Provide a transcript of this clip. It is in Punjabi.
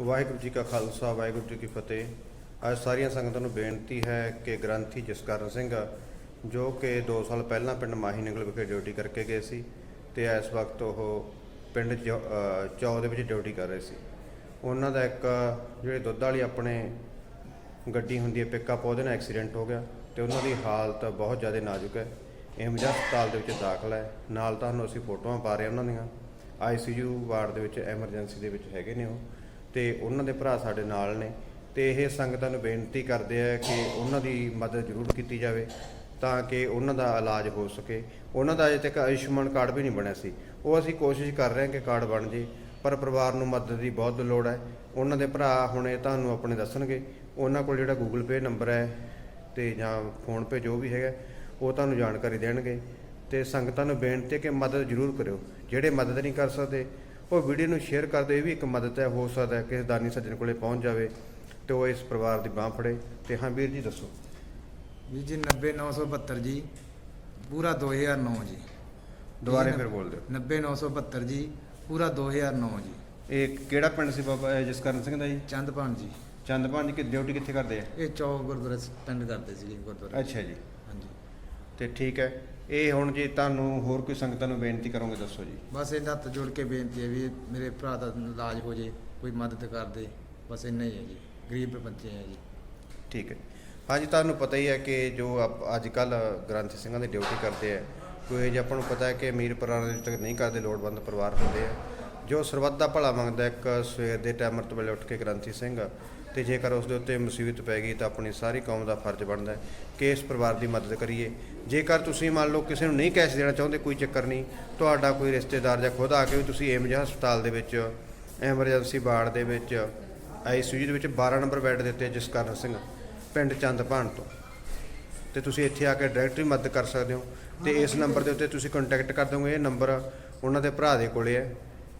ਵਾਹਿਗੁਰੂ ਜੀ ਕਾ ਖਾਲਸਾ, ਵਾਹਿਗੁਰੂ ਜੀ ਕੀ ਫਤਿਹ। ਅੱਜ ਸਾਰੀਆਂ ਸੰਗਤਾਂ ਨੂੰ ਬੇਨਤੀ ਹੈ ਕਿ ਗ੍ਰੰਥੀ ਜਸਕਰਨ ਸਿੰਘ, ਜੋ ਕਿ 2 ਸਾਲ ਪਹਿਲਾਂ ਪਿੰਡ ਮਾਹੀ ਨਗਲ ਵਿਖੇ ਡਿਊਟੀ ਕਰਕੇ ਗਏ ਸੀ ਤੇ ਇਸ ਵਕਤ ਉਹ ਪਿੰਡ ਚੌ ਚੌ ਦੇ ਵਿੱਚ ਡਿਊਟੀ ਕਰ ਰਹੇ ਸੀ। ਉਹਨਾਂ ਦਾ ਇੱਕ ਜਿਹੜੇ ਦੁੱਧ ਵਾਲੀ ਆਪਣੇ ਗੱਡੀ ਹੁੰਦੀ ਹੈ ਪਿਕਅਪ ਉਹਦੇ ਨਾਲ ਐਕਸੀਡੈਂਟ ਹੋ ਗਿਆ ਤੇ ਉਹਨਾਂ ਦੀ ਹਾਲਤ ਬਹੁਤ ਜ਼ਿਆਦਾ ਨਾਜ਼ੁਕ ਹੈ। ਏਮਜ ਹਸਪਤਾਲ ਦੇ ਵਿੱਚ ਦਾਖਲ ਹੈ। ਨਾਲ ਤੁਹਾਨੂੰ ਅਸੀਂ ਫੋਟੋਆਂ ਪਾ ਰਹੇ ਉਹਨਾਂ ਦੀਆਂ। ਆਈਸੀਯੂ ਵਾਰਡ ਦੇ ਵਿੱਚ ਐਮਰਜੈਂਸੀ ਦੇ ਵਿੱਚ ਹੈਗੇ ਨੇ ਉਹ। ਤੇ ਉਹਨਾਂ ਦੇ ਭਰਾ ਸਾਡੇ ਨਾਲ ਨੇ ਤੇ ਇਹ ਸੰਗਤਾਂ ਨੂੰ ਬੇਨਤੀ ਕਰਦੇ ਆ ਕਿ ਉਹਨਾਂ ਦੀ ਮਦਦ ਜ਼ਰੂਰ ਕੀਤੀ ਜਾਵੇ ਤਾਂ ਕਿ ਉਹਨਾਂ ਦਾ ਇਲਾਜ ਹੋ ਸਕੇ। ਉਹਨਾਂ ਦਾ ਅਜੇ ਤੱਕ ਆਯੁਸ਼ਮਾਨ ਕਾਰਡ ਵੀ ਨਹੀਂ ਬਣਿਆ ਸੀ। ਉਹ ਅਸੀਂ ਕੋਸ਼ਿਸ਼ ਕਰ ਰਹੇ ਹਾਂ ਕਿ ਕਾਰਡ ਬਣ ਜੇ, ਪਰ ਪਰਿਵਾਰ ਨੂੰ ਮਦਦ ਦੀ ਬਹੁਤ ਲੋੜ ਹੈ। ਉਹਨਾਂ ਦੇ ਭਰਾ ਹੁਣੇ ਤੁਹਾਨੂੰ ਆਪਣੇ ਦੱਸਣਗੇ। ਉਹਨਾਂ ਕੋਲ ਜਿਹੜਾ ਗੂਗਲ ਪੇ ਨੰਬਰ ਹੈ ਤੇ ਜਾਂ ਫੋਨ ਪੇ ਜੋ ਵੀ ਹੈਗਾ, ਉਹ ਤੁਹਾਨੂੰ ਜਾਣਕਾਰੀ ਦੇਣਗੇ। ਤੇ ਸੰਗਤਾਂ ਨੂੰ ਬੇਨਤੀ ਹੈ ਕਿ ਮਦਦ ਜ਼ਰੂਰ ਕਰਿਓ। ਜਿਹੜੇ ਮਦਦ ਨਹੀਂ ਕਰ ਸਕਦੇ ਉਹ ਵੀਡੀਓ ਨੂੰ ਸ਼ੇਅਰ ਕਰ ਦਿਓ ਇਹ ਵੀ ਇੱਕ ਮਦਦ ਹੈ ਹੋ ਸਕਦਾ ਹੈ ਕਿ ਦਾਨੀ ਸੱਜਣ ਕੋਲੇ ਪਹੁੰਚ ਜਾਵੇ ਤੇ ਉਹ ਇਸ ਪਰਿਵਾਰ ਦੀ ਬਾਹ ਫੜੇ। ਤੇ ਹਾਂ ਵੀਰ ਜੀ ਦੱਸੋ। ਵੀਰ ਜੀ 90972 ਜੀ ਪੂਰਾ 2009 ਜੀ। ਦੁਬਾਰੇ ਫਿਰ ਬੋਲ ਦਿਓ। 90972 ਜੀ ਪੂਰਾ 2009 ਜੀ। ਇਹ ਕਿਹੜਾ ਪਿੰਡ ਸੀ ਬਾਬਾ ਇਹ ਜਸਕਰਨ ਸਿੰਘ ਦਾ ਜੀ? ਚੰਦਪਾਨ ਜੀ। ਚੰਦਪਾਨ ਜੀ ਕਿ ਡਿਊਟੀ ਕਿੱਥੇ ਕਰਦੇ ਆ? ਇਹ ਚੌਕ ਗੁਰਦੁਆਰਾ ਪਿੰਡ ਕਰਦੇ ਸੀ ਗੁਰਦੁਆਰਾ। ਅੱਛਾ ਜੀ। ਹਾਂਜੀ। ਤੇ ਠੀਕ ਹੈ। ਇਹ ਹੁਣ ਜੀ ਤੁਹਾਨੂੰ ਹੋਰ ਕੋਈ ਸੰਗਤਾਂ ਨੂੰ ਬੇਨਤੀ ਕਰੋਗੇ ਦੱਸੋ ਜੀ। ਬਸ ਇਹਨਾਂ ਹੱਥ ਜੋੜ ਕੇ ਬੇਨਤੀ ਹੈ ਵੀ ਮੇਰੇ ਭਰਾ ਦਾ ਇਲਾਜ ਹੋ ਜੇ ਕੋਈ ਮਦਦ ਕਰ ਦੇ। ਬਸ ਇੰਨਾ ਹੀ ਹੈ ਜੀ। ਗਰੀਬ ਬੱਚੇ ਹੈ ਜੀ। ਠੀਕ ਹੈ। ਹਾਂਜੀ ਤੁਹਾਨੂੰ ਪਤਾ ਹੀ ਹੈ ਕਿ ਜੋ ਅੱਜ ਕੱਲ ਗ੍ਰੰਥੀ ਸਿੰਘਾਂ ਦੀ ਡਿਊਟੀ ਕਰਦੇ ਆ ਕੋਈ ਜੇ ਆਪਾਂ ਨੂੰ ਪਤਾ ਹੈ ਕਿ ਅਮੀਰ ਪਰਿਵਾਰਾਂ ਦੇ ਵਿੱਚ ਨਹੀਂ ਕਰਦੇ ਲੋੜਵੰਦ ਪਰਿਵਾਰ ਹੁੰਦੇ ਆ ਜੋ ਸਰਬੱਤ ਦਾ ਭਲਾ ਮੰਗਦਾ ਇੱਕ ਸਵੇਰ ਦੇ ਟਾਈਮਰ ਤੋਂ ਵੇਲੇ ਉੱਠ ਕੇ ਗ੍ਰੰਥੀ ਸਿੰਘ ਤੇ ਜੇਕਰ ਉਸ ਦੇ ਉੱਤੇ ਮੁਸੀਬਤ ਪੈ ਗਈ ਤਾਂ ਆਪਣੀ ਸਾਰੀ ਕੌਮ ਦਾ ਫਰਜ਼ ਬਣਦਾ ਹੈ ਕਿ ਇਸ ਪਰਿਵਾਰ ਦੀ ਮਦਦ ਕਰੀਏ। ਜੇਕਰ ਤੁਸੀਂ ਮੰਨ ਲਓ ਕਿਸੇ ਨੂੰ ਨਹੀਂ ਕੈਸ਼ ਦੇਣਾ ਚਾਹੁੰਦੇ, ਕੋਈ ਚੱਕਰ ਨਹੀਂ, ਤੁਹਾਡਾ ਕੋਈ ਰਿਸ਼ਤੇਦਾਰ ਜਾਂ ਖੁਦ ਆ ਕੇ ਵੀ ਤੁਸੀਂ ਏਮਜ ਹਸਪਤਾਲ ਦੇ ਵਿੱਚ ਐਮਰਜੈਂਸੀ ਵਾਰਡ ਦੇ ਵਿੱਚ ਆਈਸੀਯੂ ਦੇ ਵਿੱਚ 12 ਨੰਬਰ ਬੈੱਡ ਦਿੱਤੇ ਜਸਕਰਨ ਸਿੰਘ, ਪਿੰਡ ਚੰਦਪਾਣ ਤੋਂ। ਤੇ ਤੁਸੀਂ ਇੱਥੇ ਆ ਕੇ ਡਾਇਰੈਕਟ ਵੀ ਮਦਦ ਕਰ ਸਕਦੇ ਹੋ। ਤੇ ਇਸ ਨੰਬਰ ਦੇ ਉੱਤੇ ਤੁਸੀਂ ਕੰਟੈਕਟ ਕਰ ਦੋਗੇ। ਇਹ ਨੰਬਰ ਉਹਨਾਂ ਦੇ ਭਰਾ ਦੇ ਕੋਲੇ ਹੈ।